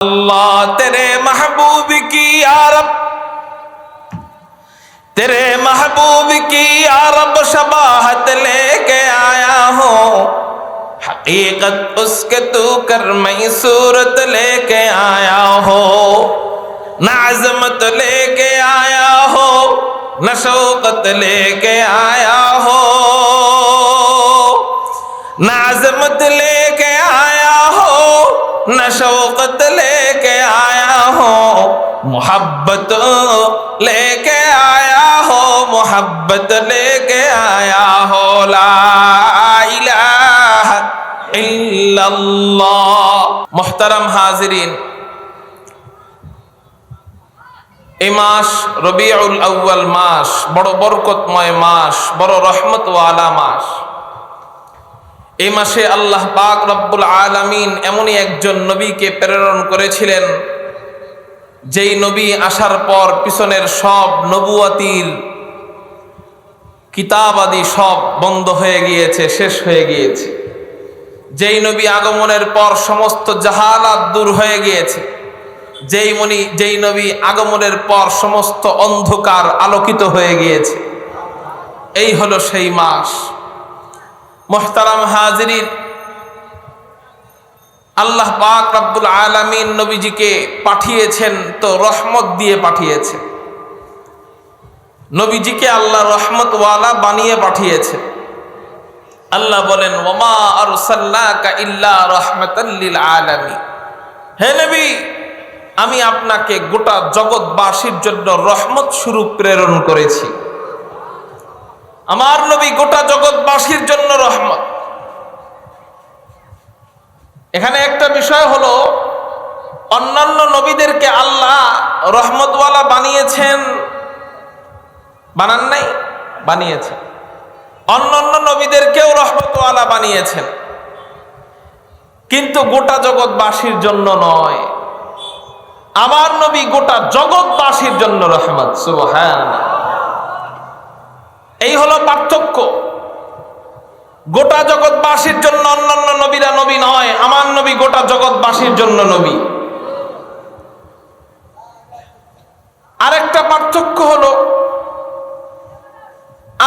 اللہ تیرے محبوب کی عرب تیرے محبوب کی عرب شباہت لے کے آیا ہوں۔ حقیقت اس کے تو کرمئی صورت لے کے آیا ہو نہ عظمت لے کے آیا ہو نہ شوقت لے کے آیا ہو نہ عظمت لے کے آیا ہو نہ شوقت لے हो मोहब्बत लेके आया हो मोहब्बत लेके आया हो ला इलाहा इल्लल्लाह मोहतरम हाजिरीन এই মাস রবিউল আউ্য়াল মাস বড় বরকতময় মাস বড় রহমতওয়ালা মাস এই মাসে আল্লাহ পাক রব্বুল আলামিন এমনই একজন নবীকে প্রেরণ করেছিলেন যেই নবী আসার পর পিছনের সব নবুয়াতির কিতাব আদি সব বন্ধ হয়ে গিয়েছে, শেষ হয়ে গিয়েছে। যেই নবী আগমনের পর সমস্ত জাহালাত দূর হয়ে গিয়েছে। যেই মনি, যেই নবী আগমনের পর সমস্ত অন্ধকার আলোকিত হয়ে গিয়েছে। এই হলো সেই মাস। মোহতারাম হাজিরিন আল্লাহ পাক রব্বুল আলামিন নবীজিকে পাঠিয়েছেন, তো রহমত দিয়ে পাঠিয়েছেন নবীজিকে আল্লাহ রহমতওয়ালা বানিয়ে পাঠিয়েছেন আল্লাহ বলেন, ওমা আরসাল্লাকা ইল্লা রাহমাতাল লিল আলামিন। হে নবী, আমি আপনাকে গোটা জগৎবাসীর জন্য রহমত স্বরূপ প্রেরণ করেছি। আমার নবী গোটা জগৎবাসীর জন্য রহমত। এখানে একটা বিষয় হলো, অন্যান্য নবীদেরকে আল্লাহ রহমতওয়ালা বানিয়েছেন, বানান নাই, বানিয়েছেন। অন্যান্য নবীদেরকেও রহমতওয়ালা বানিয়েছেন। কিন্তু গোটা জগৎবাসীর জন্য নয়। আমার নবী গোটা জগৎবাসীর জন্য রহমত সুবহান এই হলো পার্থক্য। গোটা জগৎবাসীর জন্য অন্যান্য নবীরা নবী নয়, আমার নবী গোটা জগৎবাসীর জন্য নবী। আরেকটা পার্থক্য হলো,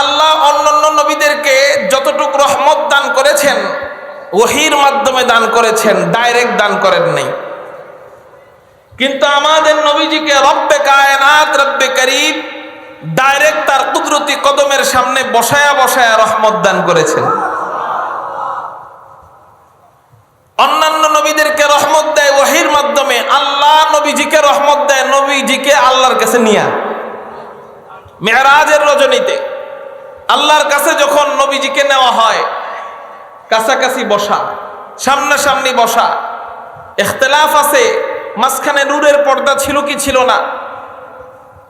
আল্লাহ অন্যান্য নবীদেরকে যতটুকু রহমত দান করেছেন, ওহির মাধ্যমে দান করেছেন, ডাইরেক্ট দান করেন নাই। কিন্তু আমাদের নবীজিকে রব্বে কায়নাত, রব্বে করিম, ডাইরেক্ট তার কুদরতি কদমের সামনে বসায়া বসায়া রহমত দান করেছেন। অন্যান্য নবীদেরকে রহমত দেয় ওহির মাধ্যমে, আল্লাহ নবীজিকে রহমত দেয়, নবীজিকে আল্লাহর কাছে নিয়া। মেহরাজের রজনীতে, আল্লাহর কাছে যখন নবীজিকে নেওয়া হয়, কাছাকাছি বসা, সামনাসামনি বসা, এখতলাফ আছে, মাঝখানে নূরের পর্দা ছিল কি ছিল না?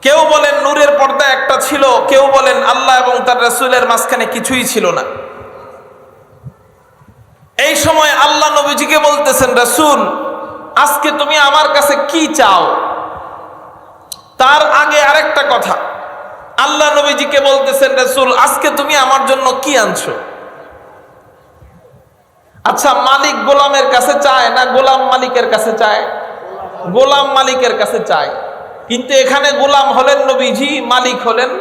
কেউ বলেন নূরের পর্দা একটা ছিল, কেউ বলেন আল্লাহ এবং তার রসুলের মাঝখানে কিছুই ছিল না। এই সময় আল্লাহ নবীজিকে বলতেছেন, রসুল, আজকে তুমি আমার কাছে কি চাও? তার আগে আরেকটা কথা। আল্লাহ নবীজিকে বলতেছেন, রসুল, আজকে তুমি আমার জন্য কি আনছো? আচ্ছা মালিক গোলামের কাছে চায় না গোলাম মালিকের কাছে চায়? গোলাম মালিকের কাছে চায়। কিন্তু এখানে গোলাম হলেন নবীজি, মালিক হলেন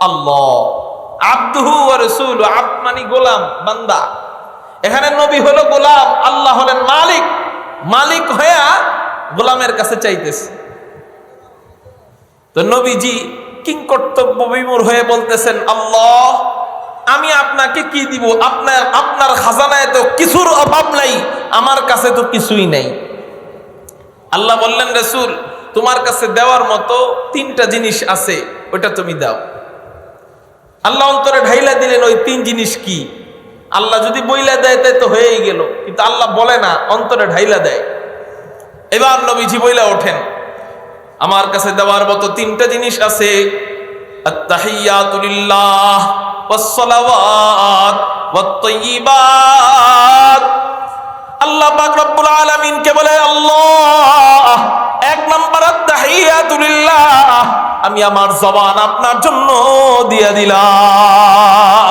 আল্লাহ। আব্দুহু রসুল আব মানে গোলাম, বান্দা। এখানে নবী হলো গোলাম, আল্লাহ হলেন মালিক। মালিক হইয়া গোলামের কাছে চাইতেছে। তো নবীজি কিং কর্তব্য বিমূর হয়ে বলতেছেন, আল্লাহ, আমি আপনাকে কি দিব? আপনার আপনার খাজানায় তো কিছুর অভাব নাই, আমার কাছে তো কিছুই নাই। আল্লাহ বললেন, রসুল, তোমার কাছে দেওয়ার মতো তিনটা জিনিস আছে, ওটা তুমি দাও। আল্লাহ অন্তরে ঢাইলা দিলেন, ওই তিন জিনিস কি? আল্লাহ যদি বইলা দেয়, তাই তো হয়েই গেল। কিন্তু আল্লাহ বলে না, অন্তরে ঢাইলা দেয়। এবার নবীজি বইলা ওঠেন। আমার কাছে দেওয়ার মতো তিনটা জিনিস আছে। আত্তাহিয়াতুলিল্লাহ ওয়াসসালাওয়াত ওয়াত আল্লাহ পাক রব্বুল আলামিন কে বলে, আল্লাহ, এক নাম্বার আত্তাহিয়াতুলিল্লাহ আমি আমার জবান আপনার জন্য দিয়ে দিলাম।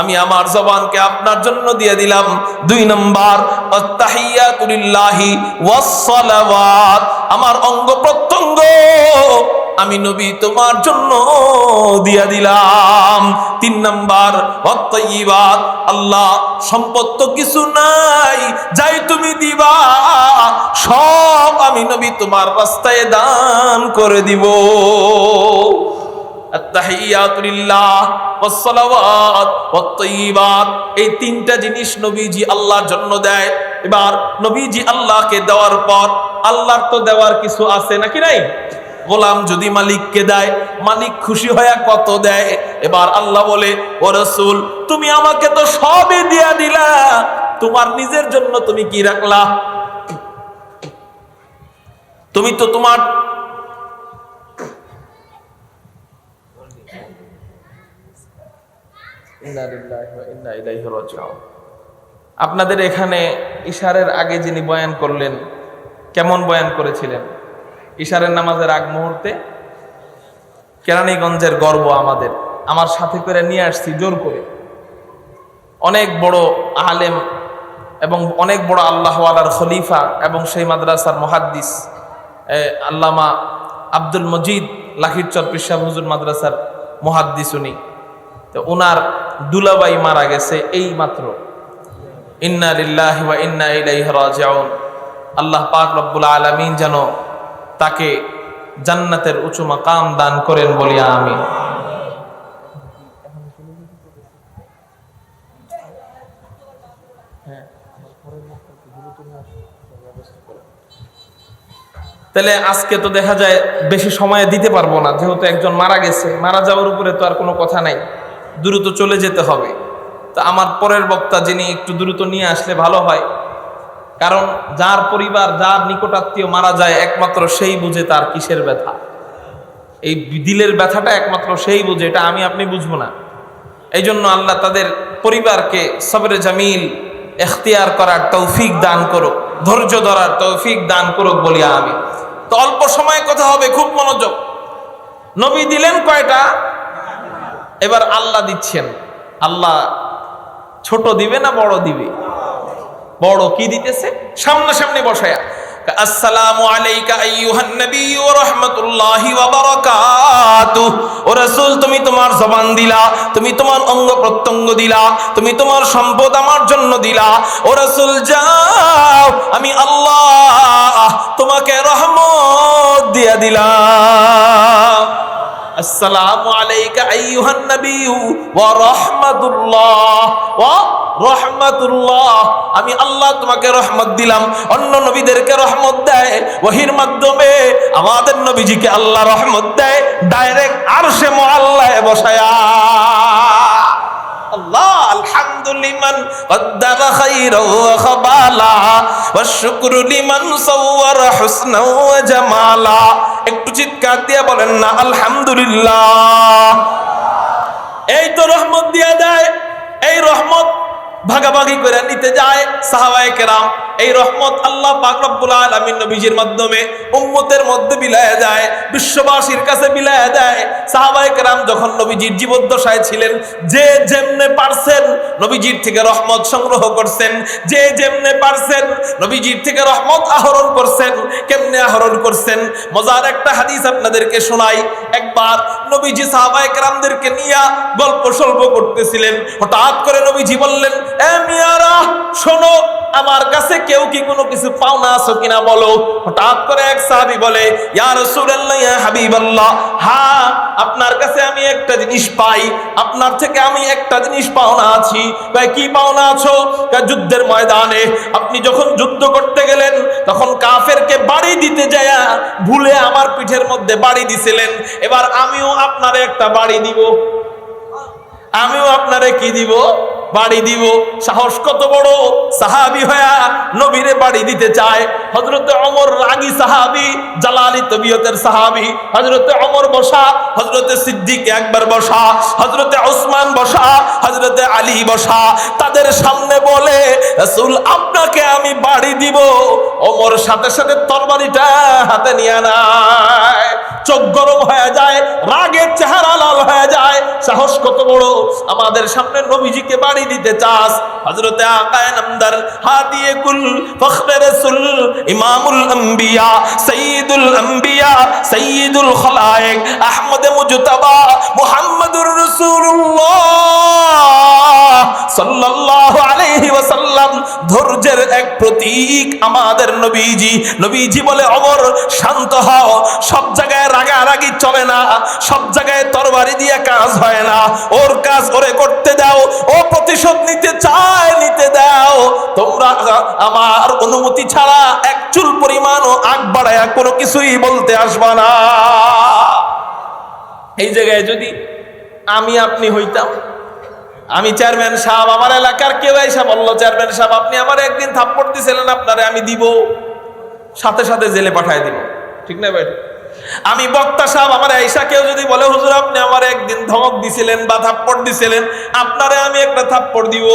আমি আমার জবানকে আপনার জন্য দিয়ে দিলাম। দুই নম্বর আমার অঙ্গ প্রত্যঙ্গ আমি নবী তোমার জন্য দিয়া দিলাম। তিন নাম্বার অত্তইবাত আল্লাহ সম্পদ তো কিছু নাই, যাই তুমি দিবা, সব আমি নবী তোমার রাস্তায় দান করে দিব। এই তিনটা জিনিস নবীজি আল্লাহর জন্য দেয়। এবার নবীজি আল্লাহকে দেওয়ার পর আল্লাহর তো দেওয়ার কিছু আছে নাকি নাই? গোলাম যদি মালিককে দেয়, মালিক খুশি হয়ে কত দেয়? এবার আল্লাহ বলে, ও রসুল, তুমি আমাকে তো সবই দিয়া দিলা। তোমার নিজের জন্য তুমি কি রাখলা? তুমি তো তোমার আপনাদের এখানে ইশারের আগে যিনি বয়ান করলেন, কেমন বয়ান করেছিলেন? ইশারের নামাজের আগ মুহূর্তে? কেরানীগঞ্জের গর্ব আমাদের। আমার সাথে করে নিয়ে আসছি জোর করে। অনেক বড় আলেম এবং অনেক বড় আল্লাহওয়ালার খলিফা এবং সেই মাদ্রাসার মহাদ্দিস আল্লামা আব্দুল মজিদ লাখিরচর পিসাব হুজুর মাদ্রাসার মহাদ্দিস উনি। তো ওনার দুলাবাই মারা গেছে এই মাত্র ইন্না লিল্লাহি ওয়া ইন্না ইলাইহি রাজিউন। আল্লাহ পাক রব্বুল আলামিন যেন তাকে জান্নাতের উঁচু মাকাম দান করেন বলি আমি তাহলে আজকে তো দেখা যায় বেশি সময় দিতে পারব না, যেহেতু একজন মারা গেছে, মারা যাওয়ার উপরে তো আর কোনো কথা নাই। দ্রুত চলে যেতে হবে। তা আমার পরের বক্তা যিনি একটু দ্রুত নিয়ে আসলে ভালো হয়। কারণ যার পরিবার, যার নিকটাত্মীয় মারা যায়, একমাত্র সেই বুঝে তার কিসের ব্যথা। এই দিলের ব্যথাটা একমাত্র সেই বুঝে, এটা আমি, আপনি বুঝব না। এই জন্য আল্লাহ তাদের পরিবারকে সবরে জামিল, এখতিয়ার করার তৌফিক দান করো ধৈর্য ধরার তৌফিক দান করুক বলিয়া আমি। তো অল্প সময়ে কথা হবে, খুব মনোযোগ। নবী দিলেন কয়টা? এবার আল্লাহ দিচ্ছেন। আল্লাহ ছোট দিবে না বড় দিবে? বড় কি দিতেছে? সামনাসামনি বসায়া। আসসালামু তুমি তোমার জবান দিলা, তুমি তোমার অঙ্গ প্রত্যঙ্গ দিলা, তুমি তোমার সম্পদ আমার জন্য দিলা। যাও, আমি আল্লাহ তোমাকে রহমত দিয়া দিলাম। আসসালামু আলাইকা আইয়ুহান নাবিয়্যু ওয়া রাহমাতুল্লাহ ওয়া রহমাতুল্লাহ। আমি আল্লাহ তোমাকে রহমত দিলাম, অন্য নবীদেরকে রহমত দেয়, ওহির মাধ্যমে আমাদের নবীজিকে আল্লাহ রহমত দেয়, ডাইরেক্ট আর আরশে মুআল্লায় বসায়া। আল্লাহ আলহামদুলিমান কদ্দারা খাইরাও খাবালা, ওয়া শুকরু লিমান সাওয়ারা হুসনাও ওয়া একটু চিৎকার দিয়ে বলেন না, আলহামদুলিল্লাহ। এই তো রহমত দিয়া দেয়, এই রহমত ভাগাভাগি করে নিতে যায় সাহাবায়ে কেরাম। এই রহমত আল্লাহ পাক রব্বুল আলামিন নবীজির মাধ্যমে উম্মতের মধ্যে বিলায় যায়, বিশ্ববাসীর কাছে বিলায় দেয়। সাহাবায়ে কেরাম যখন নবীজির জীবদ্দশায় ছিলেন, যে যেমনে পারছেন নবীজির থেকে রহমত সংগ্রহ করছেন, যে যেমনে পারছেন নবীজির থেকে রহমত আহরণ করছেন, কেমনে আহরণ করছেন? মজার একটা হাদিস আপনাদেরকে শোনাই। একবার নবীজি সাহাবায়ে কেরামদেরকে নিয়ে গল্প সল্প করতেছিলেন। হঠাৎ করে নবীজি বললেন, এ মিয়ারা, শোনো, আমার কাছে কেউ কি কোনো কিছু পাওনা আছো কিনা বলো? হঠাৎ করে এক সাহাবী বলে, ইয়া রাসূলুল্লাহ, ইয়া হাবিবাল্লাহ হ্যাঁ আপনার কাছে আমি একটা জিনিস পাই, আপনার থেকে আমি একটা জিনিস পাওনা আছি। ভাই কি পাওনা আছো? যুদ্ধের ময়দানে। আপনি যখন যুদ্ধ করতে গেলেন, তখন কাফেরকে বাড়ি দিতে যায়া ভুলে আমার পিঠের মধ্যে বাড়ি দিছিলেন। এবার আমিও আপনারে একটা বাড়ি দিব। আমিও আপনারে কি দিব? বাড়ি দিব। সাহস কত বড়? সাহাবি হয়া নবীরে বাড়ি দিতে চায়। হজরতে অমর রাগী সাহাবি, জালালি তবিয়তের সাহাবি। হজরতে অমর বসা হজরতে সিদ্দিক একবার বসা হজরতে ওসমান বসা হজরতে আলী বসা। তাদের সামনে বলে, রাসূল, আপনাকে আমি বাড়ি দিব। অমর সাথে সাথে তরবারিটা হাতে নিয়ে নেয় চোখ গরম হয়ে যায়, রাগের চেহারা লাল হয়ে যায়। সাহস কত বড়, আমাদের সামনে নবীজিকে বাড়ি দিতে চাস। হযরতে আকায়ে নামদার হাদিয়ে কুল ফখরে রাসূল, ইমামুল আম্বিয়া, সাইয়্যিদুল আম্বিয়া, সাইয়্যিদুল খলায়েক, আহমদ মুজতাবা, মুহাম্মাদুর রাসূলুল্লাহ। ধৈর্যের এক প্রতীক আমাদের নবীজি। নবীজি বলে, অমর, শান্ত হও, সব জায়গায় রাগারাগি চলে না, সব জায়গায় তরবারি দিয়ে কাজ হয় না। ওর কাজ করতে দাও, ও প্রতিশোধ নিতে চায়, নিতে দাও। তোমরা আমার অনুমতি ছাড়া এক চুল পরিমাণও আগ বাড়ায় কোনো কিছুই বলতে আসবা না। এই জায়গায় যদি আমি আপনি হইতাম আমি চেয়ারম্যান সাহেব, আমার এলাকার কেউ এসে বলল, চেয়ারম্যান সাহেব, আপনি আমার একদিন থাপ্পড় দিছিলেন আপনারে, আমি দিব। সাথে সাথে জেলে পাঠায় দিব। ঠিক না ভাই? আমি বক্তা সাহেব, আমার আইসা কেউ যদি বলে, হুজুর, আপনি আমার একদিন ধমক দিছিলেন বা থাপ্পড় দিছিলেন, আপনারে আমি একটা থাপ্পড় দিব।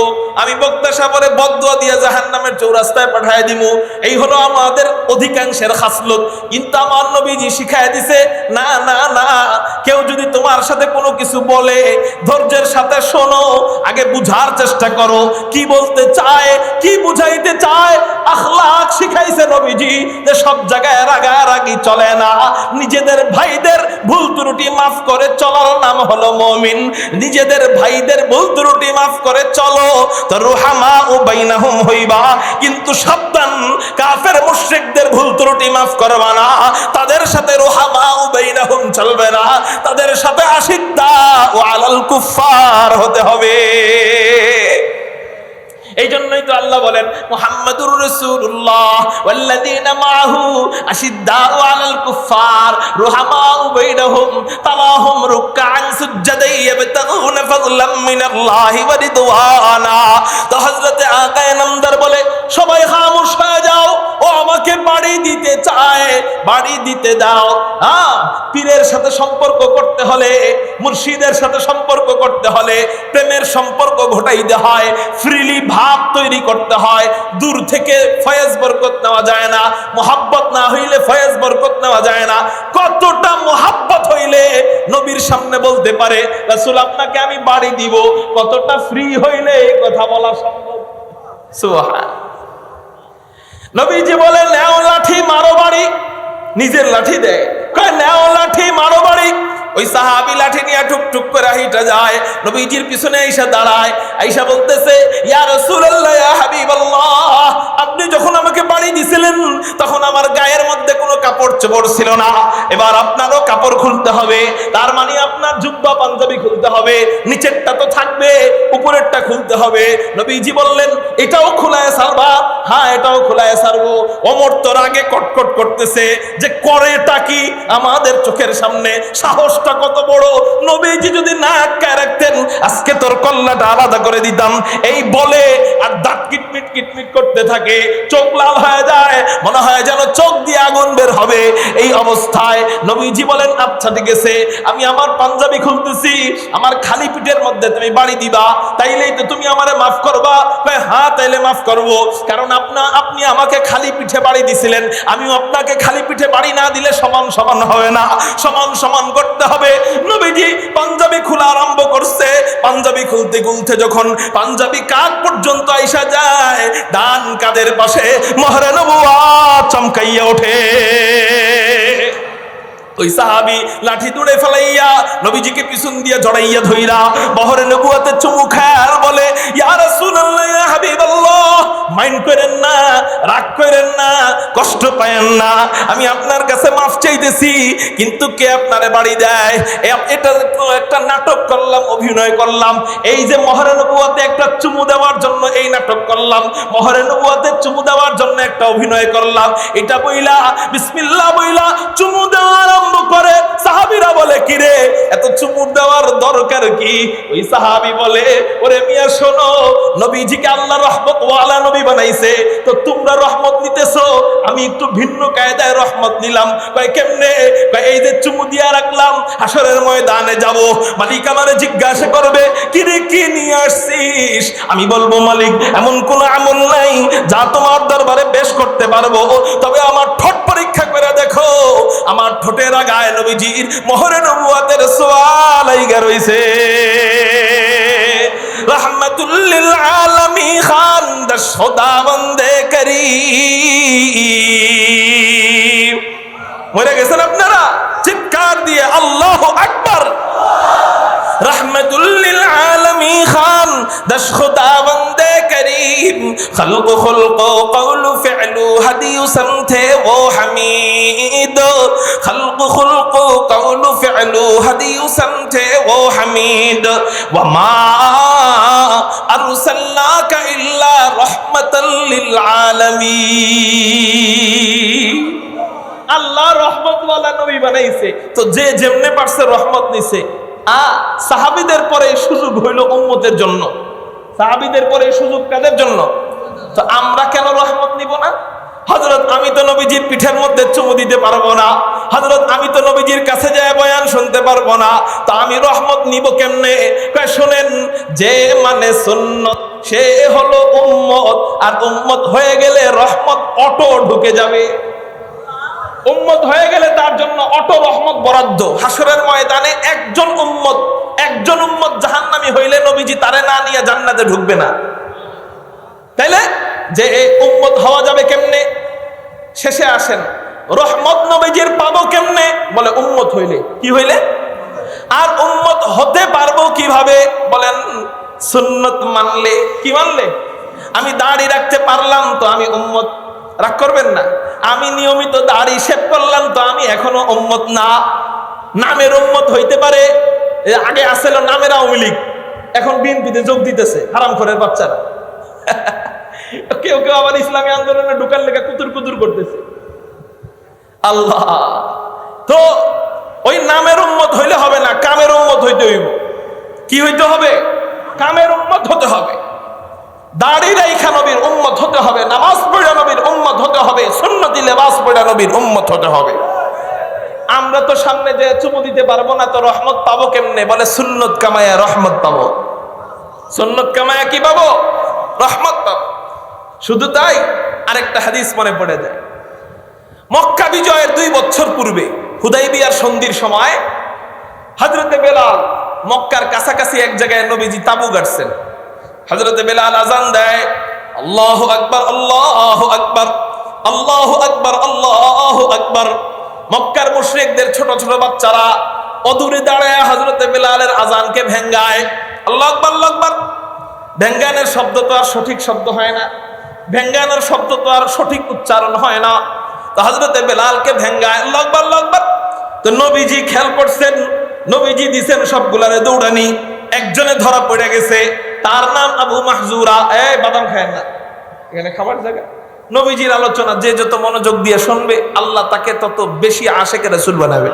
আমি বক্তা সাহেবরে বদুয়া দিয়ে জাহান নামের চৌরাস্তায় পাঠায় দিব এই হলো আমাদের অধিকাংশের খাসলত। কিন্তু আমার নবীজি শিখায় দিছে, না না না, কেউ যদি তোমার সাথে কোনো কিছু বলে, ধৈর্যের সাথে শোনো, আগে বুঝার চেষ্টা করো। কি বলতে চায়, কি বুঝাইতে চায়, আখলাক শিখাইছে নবীজি যে সব জায়গায় রাগারাগি চলে না। নিজেদের ভাইদের ভুল ত্রুটি মাফ করে চলার নাম হলো মমিন। নিজেদের ভাইদের ভুল ত্রুটি মাফ করে চলো। তো রুহামা ও বাইনাহুম হইবা। কিন্তু সাবধান, কাফের মুশরিকদের ভুল ত্রুটি মাফ করবা না। তাদের সাথে রুহামা ও বাইনাহুম চলবে না। তাদের সাথে আসিদ্দা ও আলাল কুফার হতে হবে। এই জন্যই তো আল্লাহ বলেন, মুহাম্মাদুর রাসূলুল্লাহ ওয়াল্লাযীনা আশিদ্দাউ আলাল কুফার রুহামাউ রুকআন সুজ্জাদাই ইয়াবতাগুনা ফাযলাম মিনাল্লাহি ওয়া রিদওয়ানা। তো হযরতে আকায়ে নামদার বলে, সবাই খামোশ হয়ে যাও, ও আমাকে বাড়ি দিতে চায়, বাড়ি দিতে দাও। হ্যাঁ পীরের সাথে সম্পর্ক করতে হলে, মুর্শিদের সাথে সম্পর্ক করতে হলে, প্রেমের সম্পর্ক ঘটাইতে হয়, ফ্রিলি তৈরি করতে হয়। দূর থেকে ফয়েজ বরকত নেওয়া যায় না। মোহাব্বত না হইলে ফয়েজ বরকত নেওয়া যায় না। কতটা মোহাব্বত হইলে নবীর সামনে বলতে পারে, রাসূল, আপনাকে আমি বাড়ি দিব। কতটা ফ্রি হইলে এই কথা বলা সম্ভব? সুবহান। নবীজি বলেন, নেও লাঠি, মারো বাড়ি। নিজের লাঠি দেয়। কয়, নেও লাঠি, মারো বাড়ি। ওই সাহাবি লাঠি নিয়ে টুক টুক করে হাইটা যায়। নবীজির পিছনে আইসা দাঁড়ায়। আইসা বলতেছে, ইয়া রাসূলুল্লাহ, ইয়া হাবিবাল্লাহ, আপনি যখন আমাকে বাড়ি দিছিলেন, তখন আমার গায়ের মধ্যে কোনো কাপড় চোপড় ছিল না। এবার আপনারও কাপড় খুলতে হবে। তার মানে আপনার জুব্বা পাঞ্জাবি খুলতে হবে। নিচেরটা তো থাকবে, উপরেরটা খুলতে হবে। নবীজি বললেন, এটাও খোলায় সারবা? হ্যাঁ এটাও খোলায় সারবো। অমর তোর আগে কটকট করতেছে যে, করেটা কি? আমাদের চোখের সামনে সাহসটা কত বড়? নবীজি যদি না আটকায় রাখতেন, আজকে তোর কল্লাটা আলাদা করে দিতাম। এই বলে আর দাঁত কিটমিট কিটমিট করতে থাকে, চোখ লাল হয়ে যায়, মনে হয় যেন চোখ দিয়ে আগুন বের হবে। এই অবস্থায় নবীজি বলেন আচ্ছা ঠিক আছে, আমি আমার পাঞ্জাবি খুলতেছি, আমার খালি পিঠের মধ্যে তুমি বাড়ি দিবা, তাইলেই তো তুমি আমারে মাফ করবা। হ্যাঁ তাইলে মাফ করব, কারণ আপনা আপনি আমাকে খালি পিঠে বাড়ি দিছিলেন, আমিও আপনাকে খালি পিঠে বাড়ি না দিলে সমান সমান হবে না, সমান সমান করতে হবে। নবীজি পাঞ্জাবি খোলা আরম্ভ করছে। পাঞ্জাবি খুলতে খুলতে যখন পাঞ্জাবি কাঁধ পর্যন্ত আইসা যায়, ডান কাদের পাশে মহরে নবুয়া চমকাইয়া ওঠে। ওই সাহাবি লাঠি দূরে ফেলাইয়া নবীজিকে পিছন দিয়ে জড়াইয়া ধইরা বহরে নবুয়াতে চুমু খায় বলে, ইয়া রাসূলুল্লাহ, ইয়া হাবিবাল্লাহ, মাইন্ড করেন না, রাগ করেন না, কষ্ট পায়েন না, আমি আপনার কাছে মাফ চাইতেছি, কিন্তু কে আপনারে বাড়ি দেয়? এটা একটা নাটক করলাম, অভিনয় করলাম। এই যে মহরে নবুয়াতে একটা চুমু দেওয়ার জন্য এই নাটক করলাম, মহরে নবুয়াতে চুমু দেওয়ার জন্য একটা অভিনয় করলাম। এটা বইলা, বিসমিল্লাহ বইলা, চুমু দেওয়ার আরম্ভ করে সাহাবিরা বলে কি রে এত চুমুর দেওয়ার দরকার কি? ওই সাহাবি বলে, ওরে মিয়া, শোনো, নবীজিকে আল্লাহ রহমত ওয়ালা নবী বানাইছে। তো তোমরা রহমত নিতেছো, আমি একটু ভিন্ন কায়দায় রহমত নিলাম। কয়, কেমনে? কয়, এই যে চুমু দিয়া রাখলাম হাসরের ময়দানে যাব। মালিক আমারে জিজ্ঞাসা করবে কি রে কি নিয়ে আসছিস? আমি বলব, মালিক, এমন কোন আমল নাই যা তোমার দরবারে পেশ করতে পারব। তবে আমার ঠোঁট পরীক্ষা করে দেখো, আমার ঠোঁটের আগায় নবীজির মোহরে নবুয়াতের সোয়াল আইগা রইছে। রহমতুল্লিল আলমী খান দশ খোদা বন্দে করি মরে গেছেন আপনারা? চিৎকার দিয়ে আল্লাহ আকবার। রহমতুল্লিল আলমী খান দশ খুদা বন্দে ফি'লু হাদি সমথে ও হামিদ। খলক খুলক কৌল ফি'লু হাদি সমথে ও হামিদ। ওমা আরসালনাকা ইল্লা রাহমাতাল লিল আলামিন। আল্লাহ রহমত ওয়ালা নবী বানাইছে। তো যে যেমনে পারছে রহমত নিছে। আ সাহাবিদের পরে সুযোগ হইল উম্মতের জন্য। সাহাবিদের পরে এই সুযোগ কাদের জন্য? তো আমরা কেন রহমত নিব না? হজরত আমি তো নবীজির পিঠের মধ্যে চুমু দিতে পারব না। হজরত আমি তো নবীজির কাছে যায় বয়ান শুনতে পারব না। তা আমি রহমত নিব কেমনে? শোনেন, যে মানে সুন্নত, সে হলো উম্মত। আর উম্মত হয়ে গেলে রহমত অটো ঢুকে যাবে। উম্মত হয়ে গেলে তার জন্য অটো রহমত বরাদ্দ। হাসরের ময়দানে একজন উম্মত একজন উম্মত জাহান্নামী হইলে নবীজি তারে না নিয়ে জান্নাতে ঢুকবে না। তাইলে যে এই উম্মত হওয়া যাবে কেমনে? শেষে আসেন, রহমত নবীজির পাবো কেমনে? বলে উম্মত হইলে। কি হইলে? আর উম্মত হতে পারব কীভাবে? বলেন, সুন্নত মানলে। কি মানলে? আমি দাড়ি রাখতে পারলাম তো আমি উম্মত। রাগ করবেন না। আমি নিয়মিত দাড়ি শেভ করলাম তো আমি এখনও উম্মত না। নামের উম্মত হইতে পারে। আগে আসছিল নামের আওয়ামী লীগ? এখন বিএনপিতে যোগ দিতেছে, হারাম খরের বাচ্চারা। কেউ কেউ আবার ইসলামী আন্দোলনে ঢুকার লেখা কুতুর কুতুর করতেছে। আল্লাহ। তো ওই নামের উম্মত হইলে হবে না, কামের উম্মত হইতে হইব। কি হইতে হবে? কামের উম্মত হতে হবে। দাড়ি রাইখা নবীর উম্মত হতে হবে, নামাজ পড়া নবীর উম্মত হতে হবে, সুন্নতি লেবাস পড়া নবীর উম্মত হতে হবে। আমরা তো সামনে যে চুমু দিতে পারব না, তো রহমত পাবো কেমনে? বলে, সুন্নত কামায়া, রহমত পাবো। সুন্নত কামায়া কি পাবো? রহমত পাবো। শুধু তাই আরেকটা হাদিস মনে পড়ে যায়। মক্কা বিজয়ের দুই বছর পূর্বে হুদাইবিয়ার সন্ধির সময় হজরতে বেলাল মক্কার কাছাকাছি এক জায়গায় নবীজি তাবু গাড়ছেন। হজরতে বেলাল আজান দেয়, আল্লাহ আকবর আল্লাহ আকবর, আল্লাহ আকবার আল্লাহ আকবার। মক্কার মুশরিকদের ছোট ছোট বাচ্চারা অদূরে দাঁড়ায় হজরতে বেলালের আজানকে ভেঙ্গায়। আল্লাহ আকবার ভেঙ্গানের শব্দ তো আর সঠিক শব্দ হয় না। ভেঙ্গানোর শব্দ তো আর সঠিক উচ্চারণ হয় না। তো হজরতে বেলালকে ভেঙ্গায়, আল্লাহ আকবার তো নবীজি খেয়াল করছেন, নবীজি দিছেন সবগুলারে দৌড়ানি। একজনে ধরা পড়ে গেছে, তার নাম আবু মাহজুরা। এই বাদাম খায় না। এখানে খাবার জায়গা। নবীজির আলোচনা, যে যত মনোযোগ দিয়ে শুনবে, আল্লাহ তাকে তত বেশি আশেকে রসুল বানাবে?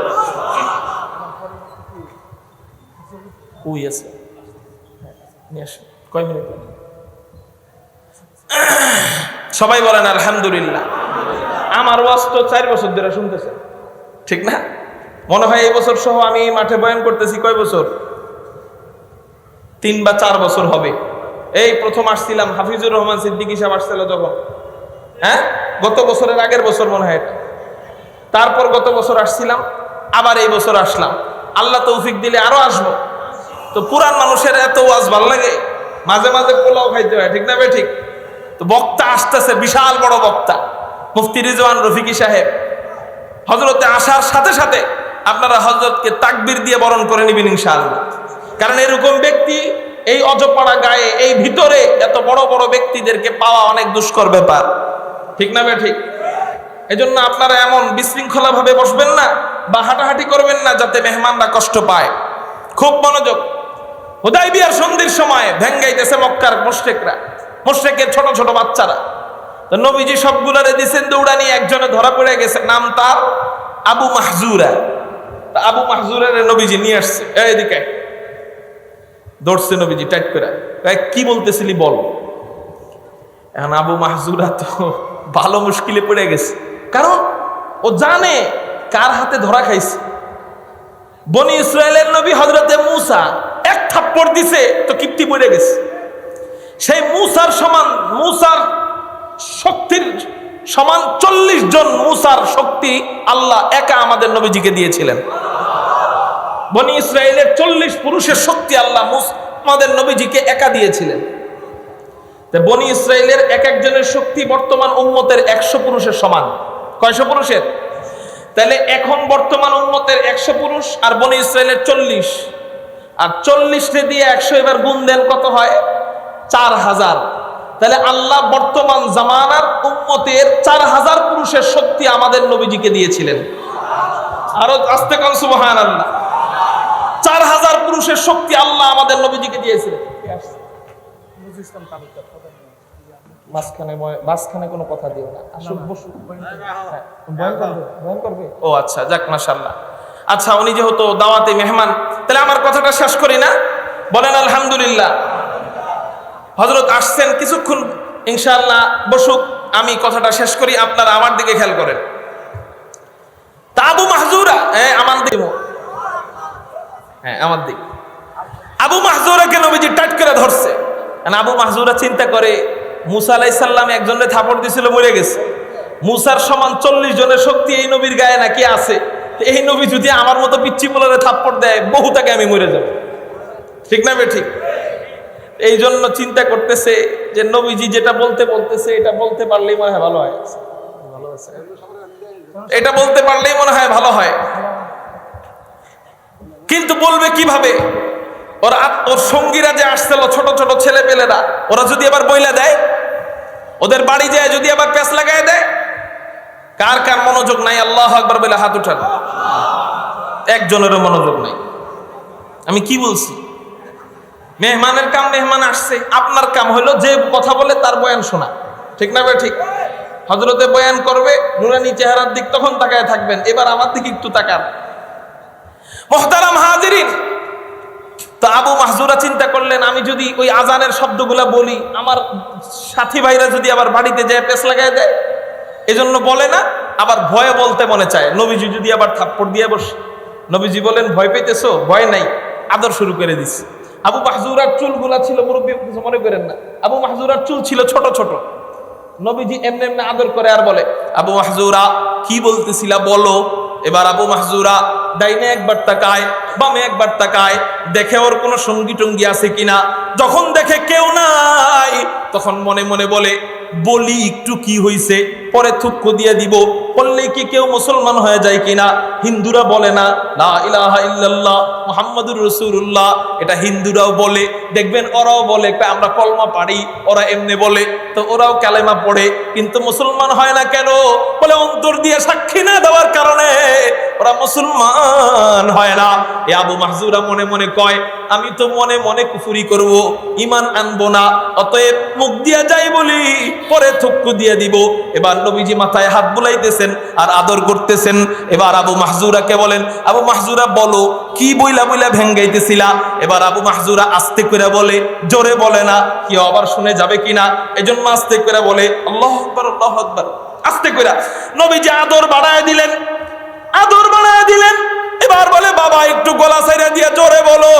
সবাই বলেন, আলহামদুলিল্লাহ। আমার ওয়াজ তো চার বছর ধরে শুনতেছে। ঠিক না? মনে হয় এই বছর সহ আমি মাঠে বয়ান করতেছি কয় বছর? তিন বা চার বছর হবে। এই প্রথম আসছিলাম হাফিজুর রহমান সিদ্দিকী সাহেব আসছিল যখন। হ্যাঁ? গত বছরের আগের বছর মনে হয় তারপর গত বছর আসছিলাম, আবার এই বছর আসলাম। আল্লাহ তৌফিক দিলে আরও আসব। তো পুরান মানুষের এত ওয়াজ ভালো লাগে? মাঝে মাঝে পোলাও খাইতে হয়, ঠিক না ঠিক। তো বক্তা আসতেছে, বিশাল বড় বক্তা। মুফতি রিজওয়ান রফিকি সাহেব। হজরতে আসার সাথে সাথে আপনারা হজরতকে তাকবির দিয়ে বরণ করে নিবেন ইনশাআল্লাহ। কারণ এরকম ব্যক্তি, এই অজপাড়া গায়ে, এই ভিতরে এত বড় বড় ব্যক্তিদেরকে পাওয়া অনেক দুষ্কর ব্যাপার। ঠিক না ঠিক? এই জন্য আপনারা এমন বিশৃঙ্খলা ভাবে বসবেন না বা হাঁটাহাঁটি করবেন না যাতে মেহমানরা কষ্ট পায়। খুব মনোযোগ। হুদাই বিয়ার সন্ধির সময় ভেঙ্গাইতেছে মক্কার মোশেকরা, মোশেকের ছোট ছোট বাচ্চারা। তো নবীজি সবগুলারে দিছেন দৌড়ানি, একজনে ধরা পড়ে গেছে, নাম তার আবু মাহজুরা। তা আবু মাহজুরের নবীজি নিয়ে আসছে। এদিকে। দৌড়ছে নবীজি, টাইট করে। কি বলতেছিলি বল? এখন আবু মাহজুরা তো ভালো মুশকিলে পড়ে গেছে। কারণ ও জানে কার হাতে ধরা খাইছে। বনি ইসরায়েলের নবী হজরতে মুসা এক থাপ্পড় দিছে, তো কিপ্তি পড়ে গেছে। সেই মুসার সমান, মুসার শক্তির সমান চল্লিশ জন মুসার শক্তি আল্লাহ একা আমাদের নবীজিকে দিয়েছিলেন। বনি ইসরায়েলের চল্লিশ পুরুষের শক্তি আল্লাহ আমাদের নবীজিকে একা দিয়েছিলেন। বনি ইসরায়েলের এক একজনের শক্তি বর্তমান উম্মতের একশো পুরুষের সমান। কয়শো পুরুষের? তাহলে এখন বর্তমান উম্মতের একশো পুরুষ আর বনি ইসরায়েলের চল্লিশ। আর চল্লিশে দিয়ে একশো এবার গুণ দেন কত হয়? চার হাজার। তাহলে আল্লাহ বর্তমান জামানার উম্মতের চার হাজার পুরুষের শক্তি আমাদের নবীজিকে দিয়েছিলেন। আরও আস্তে সুবহান আল্লাহ চার হাজার পুরুষের শক্তি আল্লাহ আমাদের নবীজিকে দিয়েছিলেন। মাঝখানে মাঝখানে কোনো কথা দিও না। আসুক বসুক। হ্যাঁ, বয়ান করবে ও আচ্ছা যাক মাশাল্লাহ আচ্ছা উনি যেহেতু দাওয়াতে মেহমান তাহলে আমার কথাটা শেষ করি না? বলেন আলহামদুলিল্লাহ। হজরত আসছেন কিছুক্ষণ ইনশাআল্লাহ বসুক আমি কথাটা শেষ করি আপনারা আমার দিকে খেয়াল করেন। তা আবু মাহজুরা হ্যাঁ আমার দিকে। হ্যাঁ আমার দিক। আবু মাহজুরাকে নবীজি টাট করে ধরছে। আবু মাহজুরা চিন্তা করে, মুসা আলাইসাল্লাম একজনের থাপড় দিছিল, মরে গেছে। মুসার সমান চল্লিশ জনের শক্তি এই নবীর গায়ে নাকি আছে। এই নবী যদি আমার মতো পিচ্ছি বলারে থাপ্পড় দেয়, বহু তাকে আমি মরে যাব। ঠিক না ঠিক এই জন্য চিন্তা করতেছে যে নবীজি যেটা বলতে বলতেছে, এটা বলতে পারলেই মনে হয় ভালো হয়। এটা বলতে পারলেই মনে হয় ভালো হয়। কিন্তু বলবে কীভাবে? ওরা ওর সঙ্গীরা যে আসছিল ছোট ছোট ছেলে পেলেরা ওরা যদি আবার বইলা দেয়? ওদের বাড়ি যায় যদি আবার প্যাস লাগায় দেয়? কার কার মনোযোগ নাই? আল্লাহ একবার বলে হাত উঠান। একজনেরও মনোযোগ নাই। আমি কি বলছি? মেহমানের কাম মেহমান আসছে, আপনার কাম হলো যে কথা বলে তার বয়ান শোনা। ঠিক না ভাই? ঠিক? হজরতে বয়ান করবে, নুরানি চেহারার দিক তখন তাকায় থাকবেন। এবার আমার দিকে একটু তাকান। মোহতারাম হাজিরিন তো আবু মাহজুরা চিন্তা করলেন, আমি যদি ওই আজানের শব্দগুলা বলি, আমার সাথী ভাইরা যদি আবার বাড়িতে যায় পেস লাগাই দেয়? এজন্য বলে না, আবার ভয়ে বলতে মনে চায়। নবীজি যদি আবার থাপ্পড় দিয়ে বস, নবীজি বলেন, ভয় পেতেছো? ভয় নাই, আদর শুরু করে দিছি। আবু মাহজুরার চুলগুলা ছিল, মুরব্বী কিছু মনে করেন না। আবু মাহজুরার চুল ছিল ছোট ছোট। নবীজি এমনি এমনি আদর করে আর বলে, আবু মাহজুরা, কি বলতেছিলা বলো? এবার আবু মাহজুরা ডাইনে একবার তাকায়, বামে একবার তাকায়, দেখে ওর কোনো সঙ্গী টঙ্গি আছে কিনা? যখন দেখে কেউ নাই, তখন মনে মনে বলে বলি, একটু কি হইছে? পরে থুক্ক দিয়ে দিব, বললে কি কেউ মুসলমান হয়ে যায় কিনা? হিন্দুরা বলে না। লা ইলাহা ইল্লাল্লাহ, মুহাম্মাদুর রাসূলুল্লাহ। এটা হিন্দুরাও বলে, দেখবেন ওরাও বলে আমরা কলমা পারি ওরা এমনি বলে। তো ওরাও কালেমা পড়ে, কিন্তু মুসলমান হয় না কেন? বলে, অন্তর দিয়ে সাক্ষী না দেওয়ার কারণে ওরা মুসলমান হয় না। এ আবু মাহজুরা মনে মনে কয়, আমি তো মনে মনে কুফুরি করব ইমান আনব না, অতএব মুখ দিয়া যাই বলি। পরে থুক্কু দিয়ে দিব। এবার নবীজি মাথায় হাত বুলাইতেছেন আর আদর করতেছেন। এবার আবু মাহজুরাকে বলেন, আবু মাহজুরা, বলো, কি বইলা বইলা ভেঙ্গাইতেছিলা? এবার আবু মাহজুরা আস্তে করে বলে, জোরে বলে না কি আবার শুনে যাবে কিনা? এজন্য আস্তে করে বলে, আল্লাহ আকবার আল্লাহ আকবার। আস্তে করে নবীজি আদর বাড়ায় দিলেন, আদর বাড়ায় দিলেন। এবার বলে, বাবা, একটু গলা সাইরা দিয়ে জোরে বলো।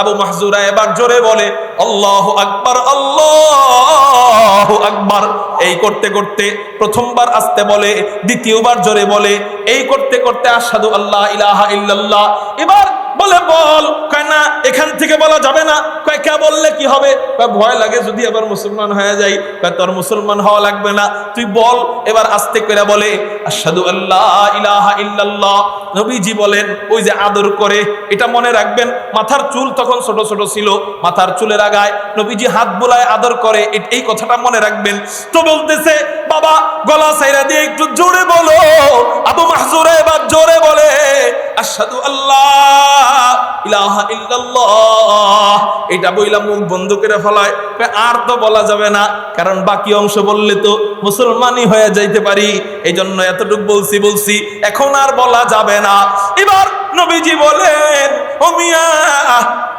আবু মাহজুরা এবার জোরে বলে আল্লাহ আকবার আল্লাহ আকবার। এই করতে করতে প্রথমবার আসতে বলে, দ্বিতীয়বার জোরে বলে, এই করতে করতে আসাদু আল্লাহ ইলাহা ইল্লাল্লাহ। এবার বলে, বল, কয় না, এখান থেকে বলা যাবে না। কয়, কে বললে কি হবে? ভয় লাগে যদি আবার মুসলমান হয়ে যাই। তোর মুসলমান হওয়া লাগবে না। তুই বল, এবার আস্তে করে বলে আসাদু আল্লাহ ইলাহা ইল্লাল্লাহ। নবীজি বলেন, ওই যে আদর করে, এটা মনে রাখবেন, মাথার চুল তখন ছোট ছোট ছিল। মাথার চুলের আগায় নবীজি হাত বোলায় আদর করে, এই কথাটা মনে রাখবেন। তো বলতেছে, বাবা, গলা সাইরা দিয়ে একটু জোরে বলো। আবু মাহজুরা এবার জোরে বলে আসাদু আল্লাহ ইলাহা ইল্লাল্লাহ। এটা বইলা মুখ বন্ধ করে ফেলায়। আর তো বলা যাবে না, কারণ বাকি অংশ বললে তো মুসলমানই হয়ে যাইতে পারি। এই জন্য এতটুকু বলছি বলছি, এখন আর বলা যাবে না। এবার নবীজি বলেন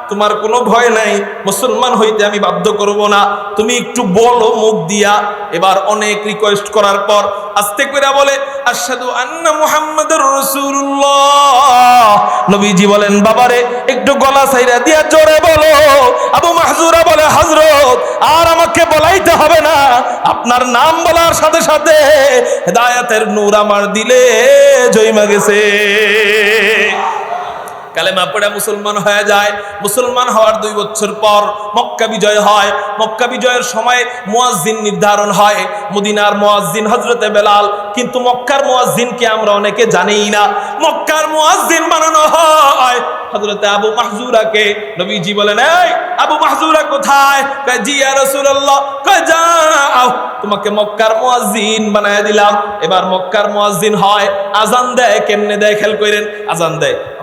তোমার কোনো ভয় নাই, মুসলমান হইতে আমি বাধ্য করব না। তুমি একটু বলো মুখ দিয়া। এবার অনেক রিকোয়েস্ট করার পর আস্তে করে বলে, আশহাদু আন্না মুহাম্মাদুর রাসূলুল্লাহ। নবীজি বলেন, বাবারে, একটু গলা সাইরা দিয়া জোরে বলো। আবু মাহজুরা বলে হযরত আর আমাকে বলাইতে হবে না। আপনার নাম বলার সাথে সাথে হেদায়েতের নূর আমার দিলে জয়মা গেছে। কালেমা পড়ে মুসলমান হয়ে যায়। মুসলমান হওয়ার দুই বছর পর মক্কা বিজয় হয়। মক্কা বিজয়ের সময় মুয়াজ্জিন নির্ধারণ হয়। মদিনার মুয়াজ্জিন হজরতে বেলাল। কিন্তু মক্কার মুয়াজ্জিনকে আমরা অনেকে জানিই না। মক্কার মুয়াজ্জিন বানানো হয়। হজরতে আবু মাহজুরাকে নবীজি বলেন, এই আবু মাহজুরা কোথায়? কয়, জি ইয়া রাসূলুল্লাহ। কয়, যাও, তোমাকে মক্কার মুয়াজ্জিন বানায় দিলাম। এবার মক্কার মুয়াজ্জিন হয়। আজান দেয়, কেমনে দেয় খেল কইরেন আজান দেয়।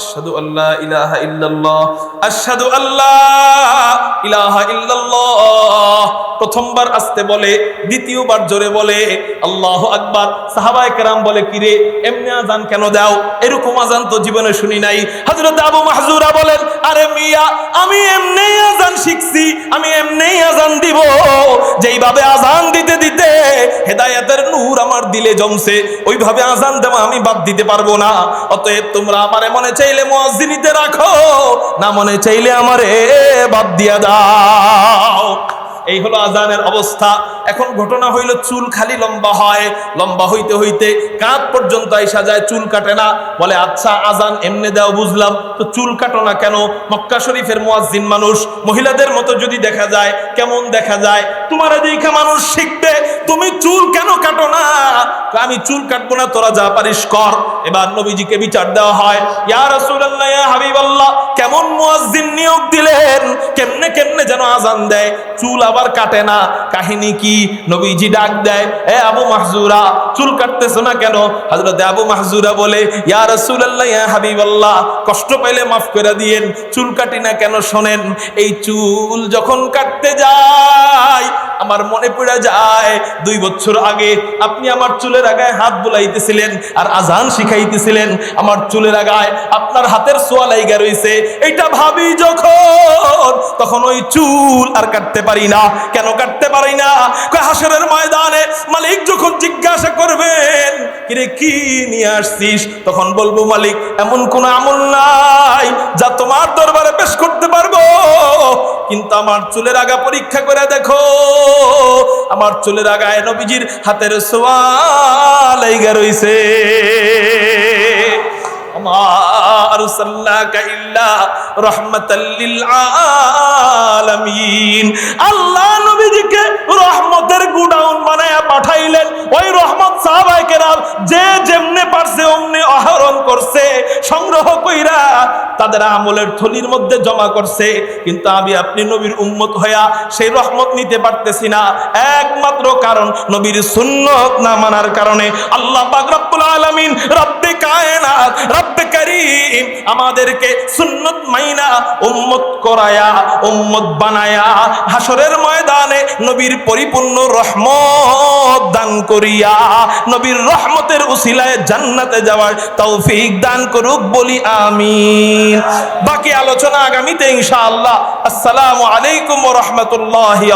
আশহাদু আল্লা ইলাহা ইল্লাল্লাহ, আশহাদু আল্লা ইলাহা ইল্লাল্লাহ। প্রথমবার আসতে বলে, দ্বিতীয়বার জোরে বলে, আল্লাহু আকবার। সাহাবায়ে কেরাম বলে এমনি আজান কেন দাও? এরকম আজান তো জীবনে শুনি নাই। হযরত আবু মাহজুরা বলেন, আরে মিয়া, আমি এমনি আজান শিখছি, আমি এমনি আজান দিব। যেইভাবে আজান দিতে দিতে হেদায়েতের নূর আমার দিলে জমছে, ওইভাবে আজান দেওয়া আমি বাদ দিতে পারব না। অতএব তোমরা আমারে মনে চাইলে মুয়াজ্জিনিতে রাখো, না মনে চাইলে আমারে বাদ দিয়া দাও। এই হলো আজানের অবস্থা। এখন ঘটনা হইল চুল খালি লম্বা হয়। লম্বা হইতে হইতে কাঁধ পর্যন্ত আইসা যায়, চুল কাটে না। বলে আচ্ছা আজান এমনি দাও, বুঝলাম। তো চুল কাটো না কেন? মক্কা শরীফের মুয়াজ্জিন মানুষ। মহিলাদের মতো যদি দেখা যায়, কেমন দেখা যায়? তোমার দেখা মানুষ শিখবে। তুমি চুল কেন কাটো না? আমি চুল কাটবো না, তোরা যা পারিস কর। এবার নবীজিকে বিচার দেওয়া হয়। ইয়া রাসূলুল্লাহ, ইয়া হাবিবাল্লাহ, কেমন মুয়াজ্জিন নিয়োগ দিলেন? কেমনে কেমনে যেন আজান দেয়? চুল আবার কাটে না। কাহিনী কি? নবীজি ডাক দেয়, এ আবু মাহজুরা, চুল কাটতেছো না কেন? হযরত আবু মাহজুরা বলে, ইয়া রাসূলুল্লাহ, ইয়া হাবিবাল্লাহ, কষ্ট পাইলে মাফ করে দিয়েন। চুল কাটি না কেন শোনেন? এই চুল যখন কাটতে যায় আমার মনে পড়ে যায়, দুই বছর আগে আপনি আমার চুলের আগায় হাত বুলাইতেছিলেন আর আজান শিখাইতেছিলেন। আমার চুলের আগায় আপনার হাতের সোয়া লাইগা রইছে। এটা ভাবি যখন, তখন ওই চুল আর কাটতে পারি না। কেন কাটতে পারি না? হাসরের ময়দানে মালিক যখন জিজ্ঞাসা করবেন, কিরে, কি নিয়ে আসছিস? তখন বলব, মালিক, এমন কোন আমল নাই যা তোমার দরবারে পেশ করতে পারব। কিন্তু আমার চুলের আগা পরীক্ষা করে দেখো আমার চুলের আগায় নবীজির হাতের সোয়ালাইগা রইছে। আমার সাল্লাকা ইল্লা জমা করছে। কিন্তু আমি, আপনি নবীর উম্মত হইয়া সেই রহমত নিতে পারতেছি না। একমাত্র কারণ নবীর সুন্নত না মানার কারণে আল্লাহ আলামিন রব্বে করিম আমাদেরকে সুন্নত উম্মত করায়া, উম্মত বানায়া হাসরের ময়দানে নবীর পরিপূর্ণ রহমত দান করিয়া, নবীর রহমতের জান্নাতে যাওয়ার তৌফিক দান করুক বলি আমিন। বাকি আলোচনা আগামীতে ইনশাআল্লাহ। আসসালামু আলাইকুম রাহমাতুল্লাহি